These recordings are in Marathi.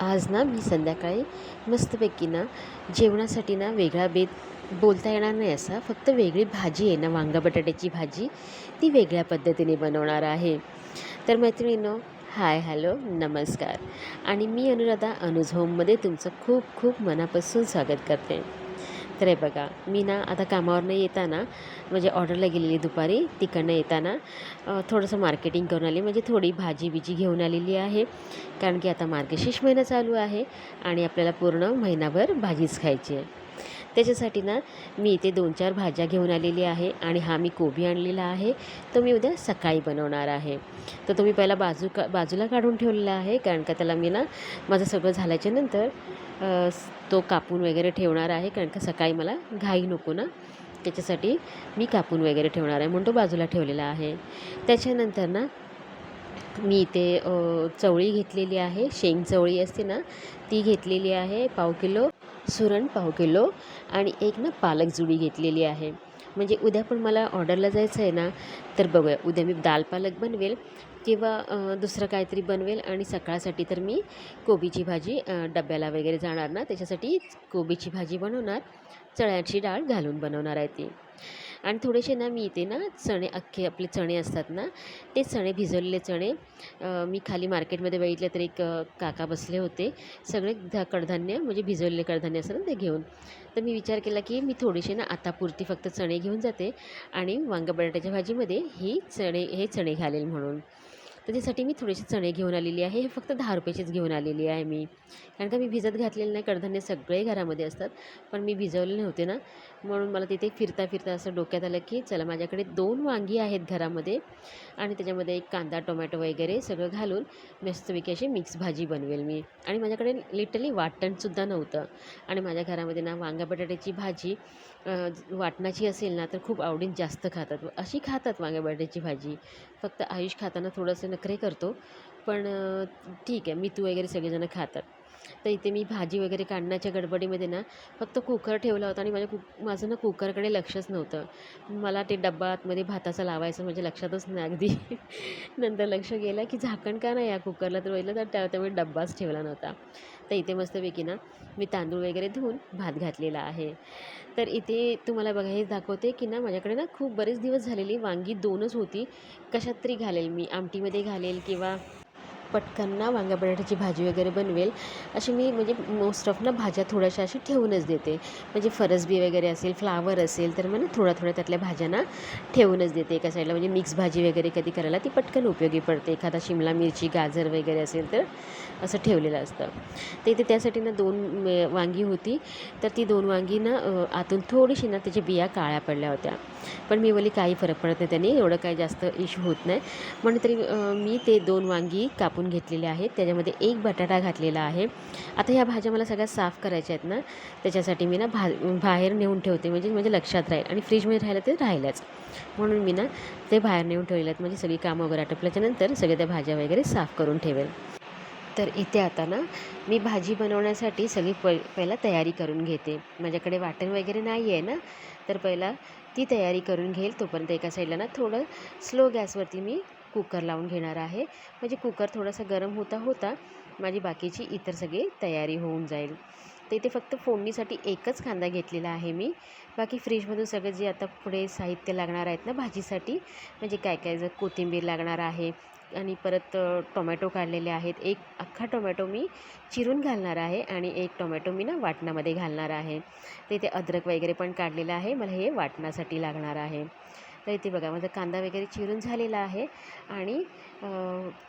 आज ना मी संध्याकाळी मस्तपैकी ना जेवणासाठी ना वेगळा बेत बोलता येणार नाही असा. फक्त वेगळी भाजी आहे ना वांगा बटाट्याची भाजी. ती वेगळ्या पद्धतीने बनवणार आहे. तर मैत्रिणींनो हाय हॅलो नमस्कार. आणि मी अनुराधा अनुज होममध्ये तुमचं खूप खूप मनापासून स्वागत करते. तर हे बघा मी ना आता कामावरनं येताना म्हणजे ऑर्डरला गेलेली दुपारी तिकडनं येताना थोडंसं मार्केटिंग करून आली. म्हणजे थोडी भाजी बिजी घेऊन आलेली आहे कारण की आता मार्गशीर्ष महिना चालू आहे आणि आपल्याला पूर्ण महिनाभर भाजीच खायची आहे. त्याच्यासाठी ना मी इथे दोन चार भाज्या घेऊन आलेली आहे आणि हा मी कोबी आणलेला आहे. तो मी उद्या सकाळी बनवणार आहे. तर तो मी पहिला बाजू का बाजूला काढून ठेवलेला आहे कारण का त्याला मी ना माझं सगळं झाल्याच्यानंतर तो कापून वगैरे ठेवणार आहे कारण का सकाळी मला घाई नको ना. त्याच्यासाठी मी कापून वगैरे ठेवणार आहे म्हणून तो बाजूला ठेवलेला आहे. त्याच्यानंतर ना मी इथे चवळी घेतलेली आहे. शेंग चवळी असते ना ती घेतलेली आहे पाव किलो. सुरण पाव किलो आणि एक ना पालक जुडी घेतलेली आहे. म्हणजे उद्या पण मला ऑर्डरला जायचं आहे ना तर बघूया. उद्या मी दाल पालक बनवेल किंवा दुसरं काहीतरी बनवेल आणि सकाळसाठी तर मी कोबीची भाजी डब्याला वगैरे जाणार ना त्याच्यासाठी कोबीची भाजी बनवणार. चण्याची डाळ घालून बनवणार आहे ती. आणि थोडेसे ना मी इथे ना चणे अख्खे आपले चणे असतात ना ते चणे भिजवलेले चणे मी खाली मार्केटमध्ये बघितले तर एक काका बसले होते. सगळे ध कडधान्य म्हणजे भिजवलेले कडधान्य असतात ना ते घेऊन. तर मी विचार केला की मी थोडेसे ना आतापुरती फक्त चणे घेऊन जाते आणि वांगा बटाट्याच्या भाजीमध्ये ही चणे हे चणे घालेल म्हणून. त्याच्यासाठी मी थोडेसे चणे घेऊन आलेली आहे. हे फक्त दहा रुपयाचेच घेऊन आलेली आहे मी. कारण का मी भिजत घातलेले नाही. कडधान्य सगळे घरामध्ये असतात. पण मी भिजवले नव्हते ना. म्हणून मला तिथे फिरता फिरता असं डोक्यात आलं की चला माझ्याकडे दोन वांगी आहेत घरामध्ये. आणि त्याच्यामध्ये एक कांदा टोमॅटो वगैरे सगळं घालून मस्तपैकी अशी मिक्स भाजी बनवेल मी. आणि माझ्याकडे लिटरली वाटणसुद्धा नव्हतं. आणि माझ्या घरामध्ये ना वांगा बटाट्याची भाजी वाटणाची असेल ना तर खूप आवडीन जास्त खातात. अशी खातात वांग्या बटाट्याची भाजी. फक्त आयुष खाताना थोडंसं नखरे करतो. पण ठीक आहे. मितू वगैरे सगळेजणं खातात. तर इथे मी भाजी वगैरे काढण्याच्या गडबडीमध्ये ना फक्त कुकर ठेवला होता आणि माझ्या कुक माझं ना कुकरकडे लक्षच नव्हतं. मला ते डब्बा आतमध्ये भाताचा लावायचं म्हणजे लक्षातच नाही अगदी. नंतर लक्ष गेलं की झाकण का नाही या कुकरला तर बघितलं तर त्या त्यामुळे डब्बाच ठेवला नव्हता. तर इथे मस्तपैकी ना मी तांदूळ वगैरे धुवून भात घातलेला आहे. तर इथे तुम्हाला बघा हे दाखवते की ना माझ्याकडे ना खूप बरेच दिवस झालेली वांगी दोनच होती. कशात तरी घालेल मी आमटीमध्ये घालेल किंवा पटकन ना वांग्या बटाट्याची भाजी वगैरे बनवेल. अशी मी म्हणजे मोस्ट ऑफ ना भाज्या थोड्याशा अशी ठेवूनच देते. म्हणजे फरसबी वगैरे असेल फ्लावर असेल तर मग ना थोड्या थोड्या त्यातल्या भाज्या ना ठेवूनच देते एका साईडला म्हणजे मिक्स भाजी वगैरे कधी करायला ती पटकन उपयोगी पडते. एखादा शिमला मिरची गाजर वगैरे असेल तर असं ठेवलेलं असतं. तर इथे त्यासाठी ना दोन वांगी होती. तर ती दोन वांगी ना आतून थोडीशी ना त्याच्या बिया काळ्या पडल्या होत्या. पण मी बोली काही फरक पडत नाही त्याने. एवढं काही जास्त इश्यू होत नाही. म्हणून तरी मी ते दोन वांगी काप कापून घेतलेले आहेत. त्याच्यामध्ये एक बटाटा घातलेला आहे. आता ह्या भाज्या मला सगळ्या साफ करायच्या आहेत ना त्याच्यासाठी मी ना भा बाहेर नेऊन ठेवते. म्हणजे म्हणजे लक्षात राहील आणि फ्रीजमध्ये राहिलं ते राहिलंच. म्हणून मी ना ते बाहेर नेऊन ठेवलेलं आहेत. म्हणजे सगळी कामं वगैरे आटपल्याच्यानंतर सगळ्या त्या भाज्या वगैरे साफ करून ठेवेल. तर इथे आता ना मी भाजी बनवण्यासाठी सगळी प पहिला तयारी करून घेते. माझ्याकडे वाटण वगैरे नाही आहे ना तर पहिला ती तयारी करून घेईल. तोपर्यंत एका साईडला ना थोडं स्लो गॅसवरती मी कुकर लावून घेणार आहे. म्हणजे कुकर थोडासा गरम होता होता माझी बाकीची इतर सगळी तयारी होऊन जाईल. तर इथे फक्त फोडणीसाठी एकच कांदा घेतलेला आहे मी. बाकी फ्रीजमधून सगळं जे आता पुढे साहित्य लागणार आहेत ना भाजीसाठी म्हणजे काय काय जर कोथिंबीर लागणार आहे आणि परत टोमॅटो काढलेले आहेत. एक अख्खा टोमॅटो मी चिरून घालणार आहे आणि एक टोमॅटो मी ना वाटणामध्ये घालणार आहे. तर इथे अद्रक वगैरे पण काढलेलं आहे. मला हे वाटणासाठी लागणार आहे. तर इथे बघा माझा कांदा वगैरे चिरून झालेला आहे. आणि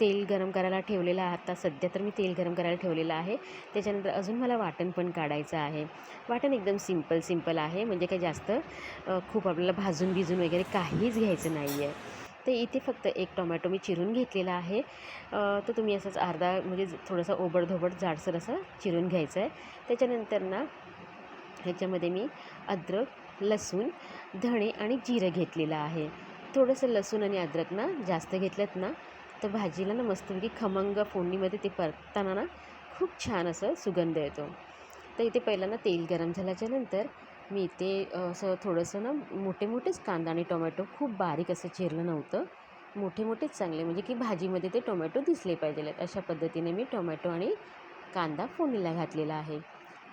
तेल गरम करायला ठेवलेलं आहे. आता सध्या तर मी तेल गरम करायला ठेवलेलं आहे. त्याच्यानंतर अजून मला वाटण पण काढायचं आहे. वाटण एकदम सिंपल सिंपल आहे. म्हणजे काही जास्त खूप आपल्याला भाजून भिजून वगैरे काहीच घ्यायचं नाही आहे तर इथे फक्त एक टोमॅटो मी चिरून घेतलेला आहे. तर तुम्ही असंच अर्धा म्हणजे थोडंसं ओबडधोबड जाडसर असं चिरून घ्यायचं आहे. त्याच्यानंतर ना ह्याच्यामध्ये मी अद्रक लसूण धणे आणि जिरं घेतलेलं आहे. थोडंसं लसूण आणि अद्रक ना जास्त घेतलंत ना तर भाजीला ना मस्तपैकी खमंग फोडणीमध्ये ते परतताना ना खूप छान असं सुगंध येतो. तर इथे पहिला ना तेल गरम झाल्याच्यानंतर मी इथे असं थोडंसं ना मोठे मोठेच कांदा आणि टोमॅटो खूप बारीक असं चिरलं नव्हतं. मोठे मोठेच चांगले म्हणजे की भाजीमध्ये ते टोमॅटो दिसले पाहिजे. अशा पद्धतीने मी टोमॅटो आणि कांदा फोडणीला घातलेला आहे.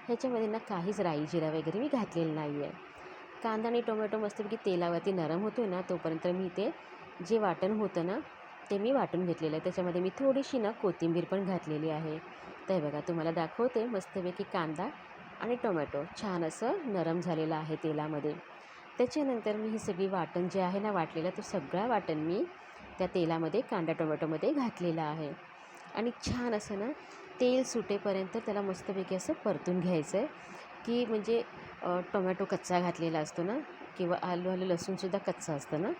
ह्याच्यामध्ये ना काहीच राई जिरा वगैरे मी घातलेलं नाही आहे कांदा आणि टोमॅटो मस्तपैकी तेलावरती नरम होतो ना तोपर्यंत मी ते जे वाटण होतं ना ते मी वाटून घेतलेलं आहे. त्याच्यामध्ये मी थोडीशी ना कोथिंबीर पण घातलेली आहे. तर बघा तुम्हाला दाखवते मस्तपैकी कांदा आणि टोमॅटो छान असं नरम झालेलं आहे तेलामध्ये. त्याच्यानंतर मी ही सगळी वाटण जे आहे ना वाटलेलं तो सगळा वाटण मी त्या तेलामध्ये कांदा टोमॅटोमध्ये घातलेला आहे. आणि छान असं ना तेल सुटेपर्यंत त्याला मस्तपैकी असं परतून घ्यायचं आहे की म्हणजे टोमॅटो कच्चा घातलेला असतो ना किंवा आलू आलं लसूणसुद्धा कच्चा असतं ना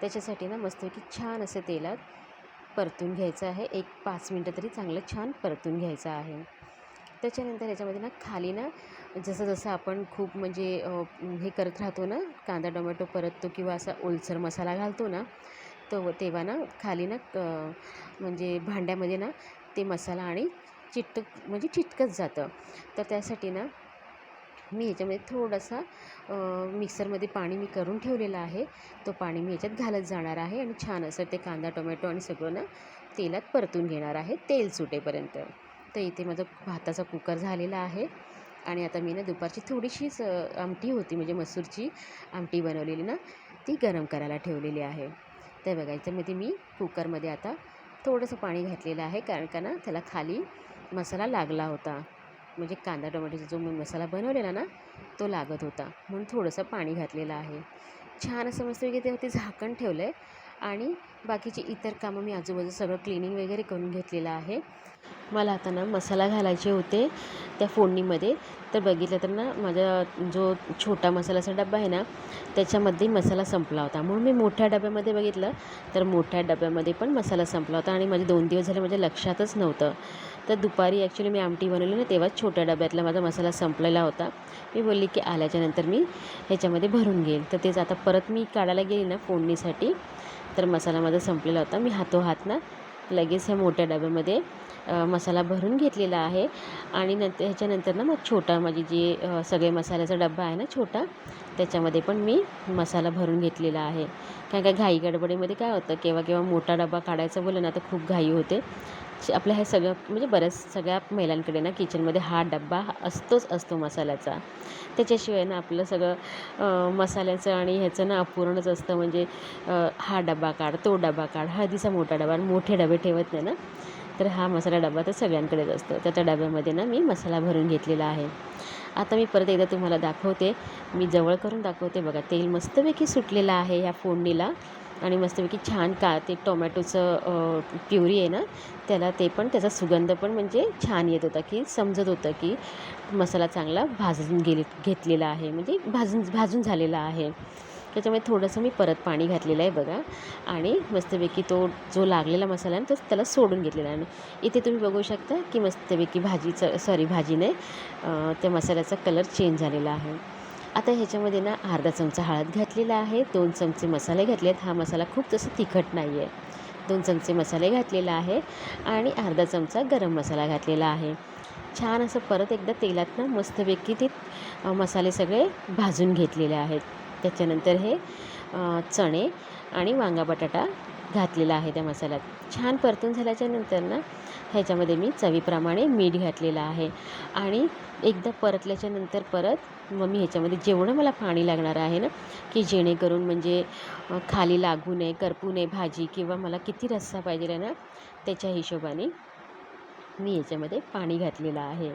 त्याच्यासाठी ना मस्तपैकी छान असं तेलात परतून घ्यायचं आहे. एक पाच मिनटं तरी चांगलं छान परतून घ्यायचं आहे. त्याच्यानंतर याच्यामध्ये ना खाली ना जसं जसं आपण खूप म्हणजे हे करत राहतो ना कांदा टोमॅटो परततो किंवा असा ओलसर मसाला घालतो ना तो तेव्हा ना खाली ना म्हणजे भांड्यामध्ये ना ते मसाला आणि चिटक म्हणजे चिटकत जातं. तर त्यासाठी ना मी ह्याच्यामध्ये थोडासा मिक्सरमध्ये पाणी मी करून ठेवलेलं आहे. तो पाणी मी ह्याच्यात घालत जाणार आहे आणि छान असं ते कांदा टोमॅटो आणि सगळं ना तेलात परतून घेणार आहे. तेल सुटेपर्यंत. तर इथे माझं भाताचा कुकर झालेला आहे. आणि आता मी ना दुपारची थोडीशीच आमटी होती म्हणजे मसूरची आमटी बनवलेली ना ती गरम करायला ठेवलेली आहे. तर बघा याच्यामध्ये मी कुकरमध्ये आता थोडंसं पाणी घातलेलं आहे कारण का ना त्याला खाली मसाला लागला होता. म्हणजे कांदा टोमॅटोचा जो मी मसाला बनवलेला ना तो लागत होता. म्हणून थोडंसं पाणी घातलेलं आहे. छान असं मस्त की त्यावरती झाकण ठेवलं आहे आणि बाकीची इतर कामं मी आजूबाजू सगळं क्लिनिंग वगैरे करून घेतलेलं आहे. मला आता ना मसाला घालायचे होते त्या फोडणीमध्ये. तर बघितलं तर ना माझा जो छोटा मसाल्याचा डबा आहे ना त्याच्यामध्ये मसाला संपला होता. म्हणून मी मोठ्या डब्यामध्ये बघितलं तर मोठ्या डब्यामध्ये पण मसाला संपला होता. आणि माझे दोन दिवस झाले माझ्या लक्षातच नव्हतं. तर दुपारी ॲक्च्युली मी आमटी बनवली ना तेव्हाच छोट्या डब्यातला माझा मसाला संपलेला होता. मी बोलली की आल्याच्यानंतर मी ह्याच्यामध्ये भरून घेईल तर तेच आता परत मी काढायला गेली ना फोडणीसाठी तर मसाला माझा संपलेला होता. मी हातोहात ना लगेच ह्या मोठ्या डब्यामध्ये मसाला भरून घेतलेला आहे. आणि नंतर ह्याच्यानंतर ना मग छोटा माझी जी सगळे मसाल्याचा डब्बा आहे ना छोटा त्याच्यामध्ये पण मी मसाला भरून घेतलेला आहे. कारण का घाई गडबडीमध्ये काय होतं केव्हा केव्हा मोठा डबा काढायचा बोललं ना तर खूप घाई होते. आपल्या ह्या सगळं म्हणजे बऱ्याच सगळ्या महिलांकडे ना किचनमध्ये हा डब्बा असतोच असतो मसाल्याचा. त्याच्याशिवाय ना आपलं सगळं मसाल्याचं आणि ह्याचं ना अपूर्णच असतं म्हणजे हा डबा काढ तो डबा काढ हळदीचा मोठा डबा मोठे डबे ठेवत नाही ना तर हा मसाला डबा तर सगळ्यांकडेच असतो. तर त्या डब्यामध्ये ना मी मसाला भरून घेतलेला आहे. आता मी परत एकदा तुम्हाला दाखवते. मी जवळ करून दाखवते. बघा तेल मस्तपैकी सुटलेलं आहे ह्या फोडणीला. आणि मस्तपैकी छान का ते टोमॅटोचं प्युरी आहे ना त्याला ते पण त्याचा सुगंध पण म्हणजे छान येत होता की समजत होतं की मसाला चांगला भाजून गेले घेतलेला आहे म्हणजे भाजून भाजून झालेला आहे. त्याच्यामुळे थोडंसं मी परत पाणी घातलेलं आहे बघा. आणि मस्तपैकी तो जो लागलेला मसाला आहे तो त्याला सोडून घेतलेला आहे. इथे तुम्ही बघू शकता की मस्तपैकी भाजीचं सॉरी भाजीने त्या मसाल्याचा कलर चेंज झालेला आहे. आता ह्याच्यामध्ये ना अर्धा चमचा हळद घातलेला आहे. दोन चमचे मसाले घातले आहेत हा मसाला खूप तसं तिखट नाही आहे दोन चमचे मसाले घातलेला आहे आणि अर्धा चमचा गरम मसाला घातलेला आहे. छान असं परत एकदा तेलात ना मस्तपैकी ते मसाले सगळे भाजून घेतलेले आहेत. त्याच्यानंतर हे चणे आणि वांगा बटाटा घातलेला आहे त्या मसाल्यात. छान परतून झाल्याच्यानंतर ना ह्याच्यामध्ये मी चवीप्रमाणे मीठ घातलेलं आहे. आणि एकदा परतल्याच्या नंतर परत मग मी ह्याच्यामध्ये जेवढं मला पाणी लागणार आहे ना की जेणेकरून म्हणजे खाली लागू नये करपू नये भाजी किंवा मला किती रस्सा पाहिजे आहे ना त्याच्या हिशोबाने मी याच्यामध्ये पाणी घातलेलं आहे.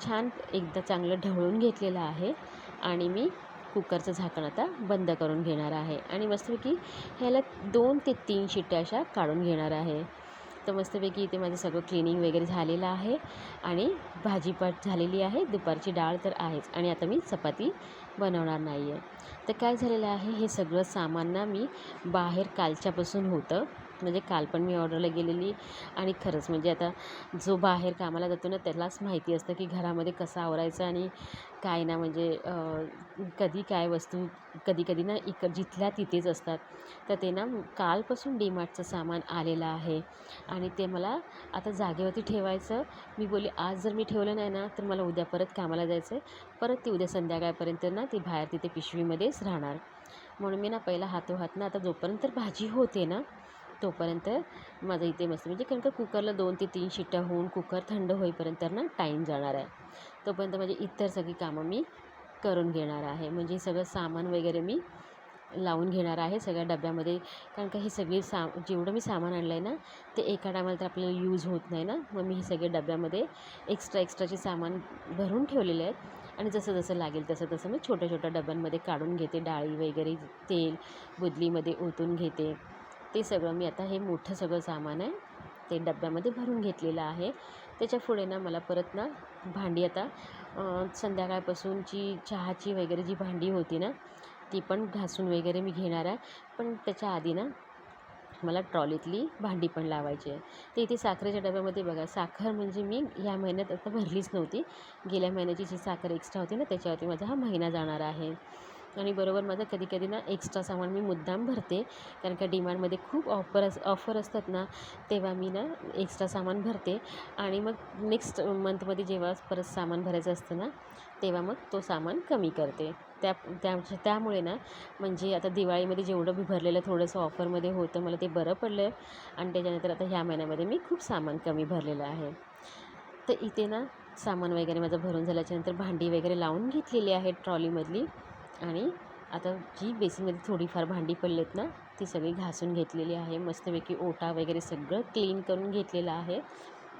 छान एकदा चांगलं ढवळून घेतलेलं आहे आणि मी कुकरचं झाकण आता बंद करून घेणार आहे. आणि मस्तपैकी ह्याला दोन ते तीन शिट्ट्या अशा काढून घेणार आहे. तर मस्तपैकी इथे माझं सगळं क्लिनिंग वगैरे झालेलं आहे. आणि भाजीपाट झालेली आहे. दुपारची डाळ तर आहेच. आणि आता मी चपाती बनवणार नाही आहे तर काय झालेलं आहे? हे सगळं सामान ना मी बाहेर कालच्यापासून होतं. म्हणजे काल पण मी ऑर्डरला गेलेली आणि खरंच म्हणजे आता जो बाहेर कामाला जातो ना त्यालाच माहिती असतं की घरामध्ये कसं आवरायचं आणि काय ना म्हणजे कधी काय वस्तू कधी कधी ना इक जिथल्या तिथेच असतात. तर ते ना कालपासून डीमार्टचं सामान आलेलं आहे आणि ते मला आता जागेवरती ठेवायचं. मी बोलली आज जर मी ठेवलं नाही ना तर मला उद्या परत कामाला जायचं आहे परत ती उद्या संध्याकाळपर्यंत ना ती बाहेर तिथे पिशवीमध्येच राहणार. म्हणून मी ना पहिला हातोहात ना आता जोपर्यंत भाजी होते ना तोपर्यंत माझं इथे मस्त म्हणजे कारण का कुकरला दोन ते तीन शिट्ट्या होऊन कुकर थंड होईपर्यंत ना टाईम जाणार आहे. तोपर्यंत माझी इतर सगळी कामं मी करून घेणार आहे. म्हणजे सगळं सामान वगैरे मी लावून घेणार आहे सगळ्या डब्यामध्ये. कारण का हे सगळे सा जेवढं मी सामान आणलं आहे ना ते एका टायमाला तर आपल्याला यूज होत नाही ना. मग मी हे सगळे डब्यामध्ये एक्स्ट्रा एक्स्ट्राचे सामान भरून ठेवलेले आहेत. आणि जसं जसं लागेल तसं तसं मी छोट्या छोट्या डब्यांमध्ये काढून घेते. डाळी वगैरे तेल बुदलीमध्ये ओतून घेते. ते सगळं मी आता हे मोठं सगळं सामान आहे ते डब्यामध्ये भरून घेतलेलं आहे. त्याच्या पुढे ना मला परत ना भांडी आता संध्याकाळपासूनची चहाची वगैरे जी भांडी होती ना ती पण घासून वगैरे मी घेणार आहे. पण त्याच्या आधी ना मला ट्रॉलीतली भांडी पण लावायची आहे. तर इथे साखरेच्या डब्यामध्ये बघा साखर म्हणजे मी ह्या महिन्यात आता भरलीच नव्हती. गेल्या महिन्याची जी साखर एक्स्ट्रा होती ना त्याच्यावरती माझा हा महिना जाणार आहे. आणि बरोबर माझं कधी कधी ना एक्स्ट्रा सामान मी मुद्दाम भरते. कारण का डिमांडमध्ये खूप ऑफर अस ऑफर असतात ना तेव्हा मी ना एक्स्ट्रा सामान भरते. आणि मग नेक्स्ट मंथमध्ये जेव्हा परत सामान भरायचं असतं ना तेव्हा मग तो सामान कमी करते. त्या त्या त्यामुळे ना म्हणजे आता दिवाळीमध्ये जेवढं मी भरलेलं थोडंसं ऑफरमध्ये होतं मला ते बरं पडलं. आणि त्याच्यानंतर आता ह्या महिन्यामध्ये मी खूप सामान कमी भरलेलं आहे. तर इथे ना सामान वगैरे माझं भरून झाल्याच्यानंतर भांडी वगैरे लावून घेतलेली आहेत ट्रॉलीमधली. आणि आता जी बेसिनमध्ये थोडीफार भांडी पडलेत ना ती सगळी घासून घेतलेली आहे. मस्तपैकी ओटा वगैरे सगळं क्लीन करून घेतलेलं आहे.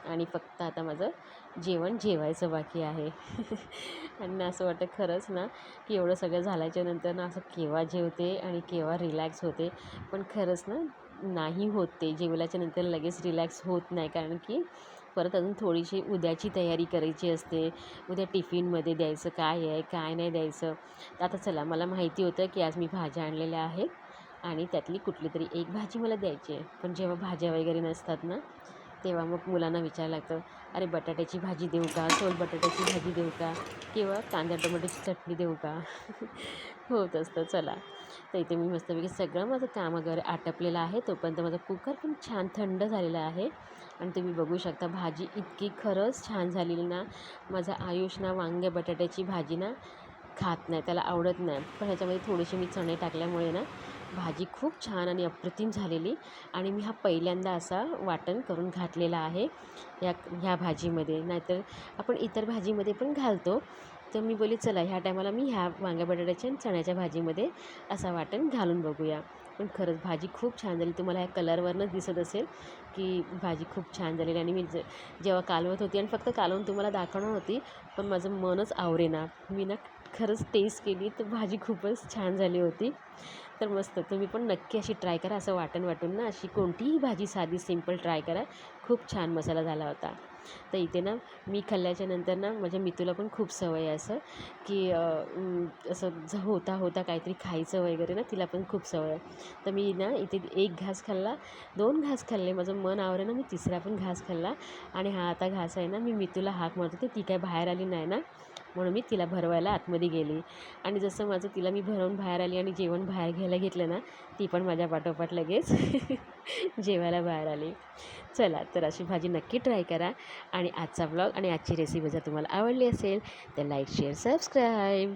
आणि फक्त आता माझं जेवण जेवायचं बाकी आहे. आणि असं वाटतं खरंच ना की एवढं सगळं झाल्याच्यानंतर ना असं केव्हा जेवते आणि केव्हा रिलॅक्स होते. पण खरंच ना नाही होत ते. जेवल्याच्यानंतर लगेच रिलॅक्स होत नाही. कारण की परत अजून थोडीशी उद्याची तयारी करायची असते. उद्या टिफिनमध्ये द्यायचं काय आहे काय नाही द्यायचं. आता चला मला माहिती होतं की आज मी भाज्या आणलेल्या आहेत आणि त्यातली कुठली तरी एक भाजी मला द्यायची आहे. पण जेव्हा भाज्या वगैरे नसतात ना तेव्हा मग मुलांना विचारायला लागतं अरे बटाट्याची भाजी देऊ का? सोल बटाट्याची भाजी देऊ का? किंवा कांदा टोमॅटोची चटणी देऊ का? होत असतं. चला. तर इथे मी मस्तपैकी सगळं माझं काम वगैरे आटपलेलं आहे. तोपर्यंत माझा कुकर पण छान थंड झालेला आहे. आणि तुम्ही बघू शकता भाजी इतकी खरंच छान झालेली ना. माझा आयुष ना वांग्या बटाट्याची भाजी ना खात नाही त्याला आवडत नाही. पण ह्याच्यामध्ये थोडेसे मी चणे टाकल्यामुळे ना भाजी खूप छान आणि अप्रतिम झालेली आणि मी हा पहिल्यांदा असा वाटण करून घातलेला आहे या ह्या भाजीमध्ये. नाहीतर आपण इतर भाजीमध्ये पण घालतो. तर मी बोली चला ह्या टायमाला मी ह्या वांग्या बटाट्याच्या आणि चण्याच्या भाजीमध्ये असा वाटण घालून बघूया. पण खरंच भाजी खूप छान झाली. तुम्हाला ह्या कलरवरनंच दिसत असेल की भाजी खूप छान झालेली आणि मी जे जेव्हा कालवत होती आणि फक्त कालवून तुम्हाला दाखवणार होती पण माझं मनच आवरेना मी ना खरंच टेस्ट केली तर भाजी खूपच छान झाली होती. तर मस्त तुम्ही पण नक्की अशी ट्राय करा असं वाटण वाटून ना. अशी कोणतीही भाजी साधी सिंपल ट्राय करा. खूप छान मसाला झाला होता. तर इथे ना मी खाल्ल्याच्या नंतर ना माझ्या मितूला पण खूप सवय आहे असं की असं होता होता काहीतरी खायचं वगैरे ना तिला पण खूप सवय आहे. तर मी ना इथे एक घास खाल्ला दोन घास खाल्ले माझं मन आवरे ना मी तिसरा पण घास खाल्ला आणि हा आता घास आहे ना मी मितूला हाक मारत होते ती काय बाहेर आली नाही ना म्हणून मी तिला भरवायला आतमध्ये गेली. आणि जसं माझं तिला मी भरवून बाहेर आली आणि जेवण बाहेर घ्यायला घेतलं ना ती पण माझ्या पाठोपाठ लगेच जेवायला बाहेर आली. चला तर अशी भाजी नक्की ट्राय करा. आणि आजचा ब्लॉग आणि आजची रेसिपी जर तुम्हाला आवडली असेल तर लाईक शेअर सबस्क्राईब